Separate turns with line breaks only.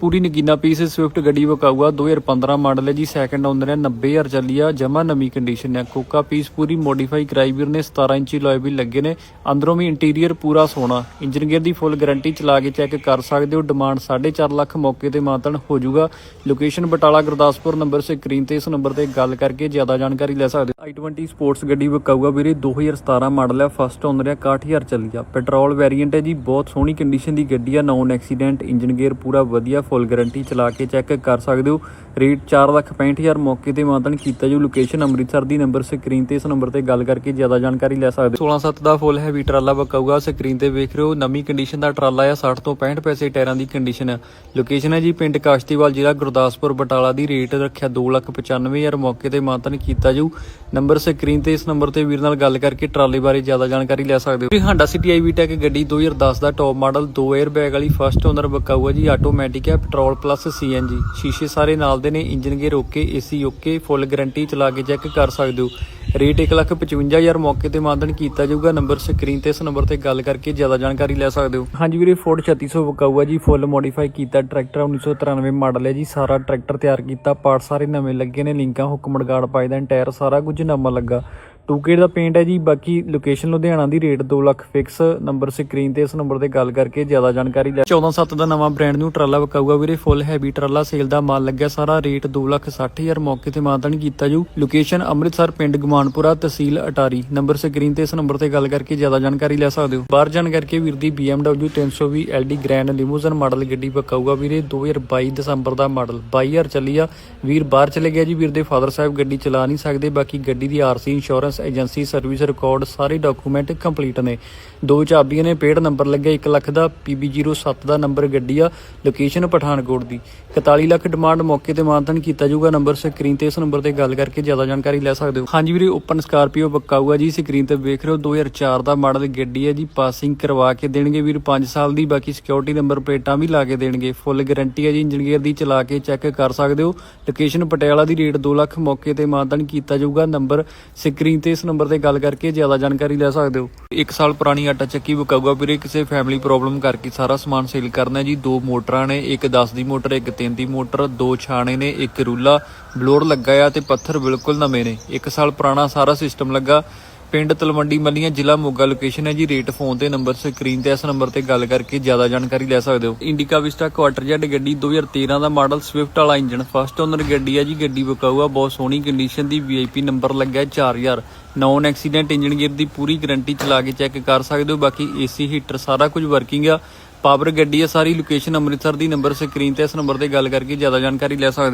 ਪੂਰੀ ਨਗੀਨਾ piece Swift ਗੱਡੀ ਵਿਕਾਊਗਾ 2015 model ਹੈ ਜੀ ਸੈਕੰਡ ਓਨਰ ਹੈ 90000 ਚੱਲੀ ਆ ਜਮਾ ਨਵੀਂ ਕੰਡੀਸ਼ਨ ਹੈ। ਕੋਕਾ ਪੀਸ ਪੂਰੀ ਮੋਡੀਫਾਈ ਕਰਾਈ ਵੀਰ ਨੇ 17 ਇੰਚੀ ਲੋਏ ਵੀ ਲੱਗੇ ਨੇ, ਅੰਦਰੋਂ ਵੀ ਇੰਟੀਰੀਅਰ ਪੂਰਾ ਸੋਹਣਾ। ਇੰਜਨ ਗੇਅਰ ਦੀ ਫੁੱਲ ਗਾਰੰਟੀ ਚਲਾ ਕੇ ਚੈੱਕ ਕਰ ਸਕਦੇ ਹੋ ਡਿਮਾਂਡ 4.5 ਲੱਖ ਮੌਕੇ ਤੇ ਮਾਤਨ ਹੋ ਜਾਊਗਾ। Location Batala Gurdaspur number screen ਤੇ ਇਸ ਨੰਬਰ ਤੇ ਗੱਲ ਕਰਕੇ ਜ਼ਿਆਦਾ ਜਾਣਕਾਰੀ ਲੈ ਸਕਦੇ ਹੋ। i20 ਸਪੋਰਟਸ ਗੱਡੀ ਵਿਕਾਊਗਾ ਵੀਰੇ 2017 ਮਾਡਲ ਹੈ ਫਸਟ ਓਨਰ ਹੈ 61000 ਚੱਲੀ ਆ। ਪੈਟਰੋਲ ਵੇਰੀਐਂਟ ਹੈ ਜੀ, ਬਹੁਤ ਸੋਹਣੀ ਕੰਡੀਸ਼ਨ ਦੀ ਗੱਡੀ ਆ ਨੌਨ ਐਕਸੀਡੈਂਟ ਇੰਜਨ ਗੇਅਰ ਪੂਰਾ ਵਧੀਆ ਫੁੱਲ ਗਾਰੰਟੀ ਚਲਾ ਕੇ ਚੈੱਕ ਕਰ ਸਕਦੇ ਹੋ। ਰੇਟ 465000 ਮੌਕੇ ਤੇ ਮਾਤਨ ਕੀਤਾ ਜੋ ਲੋਕੇਸ਼ਨ ਅੰਮ੍ਰਿਤਸਰ ਦੀ ਨੰਬਰ ਸਕਰੀਨ ਤੇ ਇਸ ਨੰਬਰ ਤੇ ਗੱਲ ਕਰਕੇ ਜ਼ਿਆਦਾ ਜਾਣਕਾਰੀ ਲੈ ਸਕਦੇ ਹੋ। 167 ਦਾ ਫੁੱਲ ਹੈਵੀ ਟਰਾਲਾ ਬਕਾਊਗਾ। ਸਕਰੀਨ ਤੇ ਵੇਖ ਰਹੇ ਹੋ, ਨਵੀਂ ਕੰਡੀਸ਼ਨ ਦਾ ਟਰਾਲਾ ਆ 60 ਤੋਂ 65 ਪੈਸੇ ਟਾਇਰਾਂ ਦੀ ਕੰਡੀਸ਼ਨ ਹੈ ਲੋਕੇਸ਼ਨ ਹੈ ਜੀ ਪਿੰਡ ਕਾਸ਼ਤੀਵਾਲ, ਜ਼ਿਲ੍ਹਾ ਗੁਰਦਾਸਪੁਰ, ਬਟਾਲਾ ਦੀ ਰੇਟ ਰੱਖਿਆ 295000 ਮੌਕੇ ਤੇ ਮਾਤਨ ਕੀਤਾ ਜਾਊ। ਨੰਬਰ ਸਕਰੀਨ ਤੇ ਇਸ ਨੰਬਰ ਤੇ ਵੀਰ ਨਾਲ ਗੱਲ ਕਰਕੇ ਟਰਾਲੇ ਬਾਰੇ ਜ਼ਿਆਦਾ ਜਾਣਕਾਰੀ ਲੈ ਸਕਦੇ ਹੋ। ਹਾਂਡਾ ਸਿਟੀ ਆਈਵੀ ਟੈਕ ਗੱਡੀ 2010 ਦਾ ਟੌਪ ਮਾਡਲ 2 에ਅਰ ਬੈਗ ਵਾਲੀ ਫਸਟ ਓਨਰ ਵਿਕਾਊ ਜੀ। ਆਟੋਮੈਟਿਕ ਹੈ ਪੈਟਰੋਲ ਪਲੱਸ ਸੀਐਨਜੀ। ਸ਼ੀਸ਼ੇ ਸਾਰੇ ਨਾਲ ਦੇ ਨੇ engine gear okay AC okay full guarantee ਚਲਾ ਕੇ ਚੈੱਕ ਕਰ ਸਕਦੇ ਹੋ। ਰੇਟ 155000 ਮੌਕੇ ਤੇ ਮਾਨਦਨ ਕੀਤਾ ਜਾਊਗਾ। ਨੰਬਰ ਸਕਰੀਨ ਤੇ ਇਸ ਨੰਬਰ ਤੇ ਗੱਲ ਕਰਕੇ ਜ਼ਿਆਦਾ ਜਾਣਕਾਰੀ ਲੈ ਸਕਦੇ ਹੋ। ਹਾਂਜੀ ਵੀਰੇ ਫੋਰਡ 3600 ਵਿਕਾਊ ਹੈ ਜੀ, ਫੁੱਲ ਮੋਡੀਫਾਈ ਕੀਤਾ ਟਰੈਕਟਰ 1993 ਮਾਡਲ ਹੈ ਜੀ। ਸਾਰਾ ਟਰੈਕਟਰ ਤਿਆਰ ਕੀਤਾ ਪਾਰਟ ਸਾਰੇ ਨਵੇਂ ਲੱਗੇ ਨੇ, ਲਿੰਕਾਂ ਹੁਕਮ ਗਾਰਡ ਪਾਈ ਦਾ, ਟਾਇਰ ਸਾਰਾ ਕੁਝ ਨਵਾਂ ਲੱਗਾ। 2K ਦਾ ਪੇਂਟ ਹੈ ਜੀ, ਬਾਕੀ ਲੋਕੇਸ਼ਨ ਲੁਧਿਆਣਾ ਦੀ rate 2 lakh fix number screen ਤੇ ਇਸ ਨੰਬਰ ਤੇ ਗੱਲ ਕਰਕੇ ਜ਼ਿਆਦਾ ਜਾਣਕਾਰੀ ਲੈ 147 ਦਾ ਨਵਾਂ ਬ੍ਰਾਂਡ ਨਿਊ ਟਰਾਲਾ ਵਿਕਾਊਗਾ ਵੀਰੇ ਫੁੱਲ ਹੈਵੀ ਟਰਾਲਾ ਸੇਲ ਦਾ ਮਾਲ ਲੱਗਿਆ ਸਾਰਾ ਰੇਟ 2 ਲੱਖ 60000 ਮੌਕੇ ਤੇ ਮਾਤਨ ਕੀਤਾ ਜੂ। ਲੋਕੇਸ਼ਨ ਅੰਮ੍ਰਿਤਸਰ, ਪਿੰਡ ਗਮਾਨਪੁਰਾ, ਤਹਿਸੀਲ ਅਟਾਰੀ। ਨੰਬਰ ਸਕਰੀਨ ਤੇ ਇਸ ਨੰਬਰ ਤੇ ਗੱਲ ਕਰਕੇ ਜ਼ਿਆਦਾ ਜਾਣਕਾਰੀ ਲੈ ਸਕਦੇ ਹੋ। ਬਾਹਰ ਜਾਣ ਕਰਕੇ ਵੀਰ ਦੀ BMW 320 LD grand limousine model ਗੱਡੀ ਵਿਕਾਊਗਾ ਵੀਰੇ 2022 ਦਸੰਬਰ ਦਾ ਮਾਡਲ 22000 ਚੱਲੀ ਆ। ਵੀਰ ਬਾਹਰ ਚਲੇ ਗਿਆ ਜੀ, ਵੀਰ ਦੇ ਫਾਦਰ ਸਾਹਿਬ ਗੱਡੀ ਚਲਾ ਨਹੀਂ ਸਕਦੇ, ਬਾਕੀ ਗੱਡੀ ਦੀ RC insurance agency service record ਸਾਰੇ ਡਾਕੂਮੈਂਟ ਕੰਪਲੀਟ ਨੇ। ਦੋ ਚਾਬੀਆਂ ਨੇ ਪੇਡ ਨੰਬਰ ਲੱਗਿਆ 1 ਲੱਖ ਦਾ PB07 ਦਾ ਨੰਬਰ ਗੱਡੀ ਆ, ਲੋਕੇਸ਼ਨ ਪਠਾਨਕੋਟ ਦੀ। 41 ਲੱਖ ਡਿਮਾਂਡ ਮੌਕੇ ਤੇ ਮਾਨਤਨ ਕੀਤਾ ਜਾਊਗਾ। ਨੰਬਰ ਸਕਰੀਨ ਤੇ ਇਸ ਨੰਬਰ ਤੇ ਗੱਲ ਕਰਕੇ ਜ਼ਿਆਦਾ ਜਾਣਕਾਰੀ ਲੈ ਸਕਦੇ ਹੋ। ਹਾਂਜੀ ਵੀਰੇ, ਓਪਨ ਸਕਾਰਪੀਓ ਬਕਾਊਗਾ ਜੀ, ਸਕਰੀਨ ਤੇ ਵੇਖ ਰਹੇ ਹੋ 2004 ਦਾ ਮਾਡਲ ਗੱਡੀ ਹੈ ਜੀ, ਪਾਸਿੰਗ ਕਰਵਾ ਕੇ ਦੇਣਗੇ ਵੀਰ 5 ਸਾਲ ਦੀ, ਬਾਕੀ ਸਿਕਿਉਰਿਟੀ ਨੰਬਰ ਪਲੇਟਾਂ ਵੀ ਲਾ ਕੇ ਦੇਣਗੇ। ਫੁੱਲ ਗਾਰੰਟੀ ਹੈ ਜੀ ਇੰਜਨ ਗੇਅਰ ਦੀ ਚਲਾ ਕੇ ਚੈੱਕ ਕਰ ਸਕਦੇ ਹੋ। ਲੋਕੇਸ਼ਨ ਪਟਿਆਲਾ ਦੀ ਰੇਟ 2 ਲੱਖ ਮੌਕੇ ਤੇ ਮਾਨਤਨ ਕੀਤਾ ਜਾਊਗਾ। ਨੰਬਰ ਸਕਰੀਨ ਤੇ ਇਸ ਨੰਬਰ ਤੇ ਗੱਲ ਕਰਕੇ ਜ਼ਿਆਦਾ ਜਾਣਕਾਰੀ ਲੈ ਸਕਦੇ ਹੋ। 1 ਸਾਲ ਪੁਰਾਣੀ ਆਟਾ ਚੱਕੀ ਵਿਕਾਊਗਾ ਵੀਰੇ, ਕਿਸੇ ਫੈਮਿਲੀ ਪ੍ਰੋਬਲਮ ਕਰਕੇ ਸਾਰਾ ਸਮਾਨ ਸੇਲ ਕਰਨਾ ਜੀ। ਦੋ ਮੋਟਰਾਂ ਨੇ, ਇੱਕ 10 ਦੀ ਮੋਟਰ, ਇੱਕ 3 ਦੀ ਮੋਟਰ, ਦੋ ਛਾਣੇ ਨੇ, ਇੱਕ ਰੂਲਾ, ਬਲੋਰ ਲੱਗਾ ਆ ਤੇ ਪੱਥਰ ਬਿਲਕੁਲ ਨਵੇਂ ਨੇ। 1 ਸਾਲ ਪੁਰਾਣਾ ਸਾਰਾ ਸਿਸਟਮ ਲੱਗਾ। ਪਿੰਡ ਤਲਵੰਡੀ ਮੱਲੀਆਂ ਜ਼ਿਲ੍ਹਾ ਮੋਗਾ ਲੋਕੇਸ਼ਨ ਹੈ ਜੀ। ਰੇਟ ਫੋਨ ਤੇ ਨੰਬਰ ਸਕਰੀਨ ਤੇ ਇਸ ਨੰਬਰ ਤੇ ਗੱਲ ਕਰਕੇ ਜ਼ਿਆਦਾ ਜਾਣਕਾਰੀ ਲੈ ਸਕਦੇ ਹੋ। ਇੰਡੀਕਾ ਵਿਸਟਾ ਕੁਆਟਰ ਜੈਟ ਗੱਡੀ 2013 ਦਾ ਮਾਡਲ ਸਵਿਫਟ ਵਾਲਾ ਇੰਜਨ ਫਸਟ ਓਨਰ ਗੱਡੀ ਹੈ ਜੀ। ਗੱਡੀ ਵਿਕਾਊ ਆ ਬਹੁਤ ਸੋਹਣੀ ਕੰਡੀਸ਼ਨ ਦੀ ਵੀਆਈਪੀ ਨੰਬਰ ਲੱਗਾ ਹੈ 4000 ਨੌਨ ਐਕਸੀਡੈਂਟ ਇੰਜਨ ਗੇਅਰ ਦੀ ਪੂਰੀ ਗਾਰੰਟੀ ਚਲਾ ਕੇ ਚੈੱਕ ਕਰ ਸਕਦੇ ਹੋ। ਬਾਕੀ ਏਸੀ ਹੀਟਰ ਸਾਰਾ ਕੁਝ ਵਰਕਿੰਗ ਆ। ਪਾਵਰ ਗੱਡੀ ਹੈ। ਸਾਰੀ ਲੋਕੇਸ਼ਨ ਅੰਮ੍ਰਿਤਸਰ ਦੀ ਨੰਬਰ ਸਕਰੀਨ ਤੇ ਇਸ ਨੰਬਰ ਤੇ ਗੱਲ ਕਰਕੇ ਜ਼ਿਆਦਾ ਜਾਣਕਾਰੀ ਲੈ ਸਕਦੇ ਹੋ।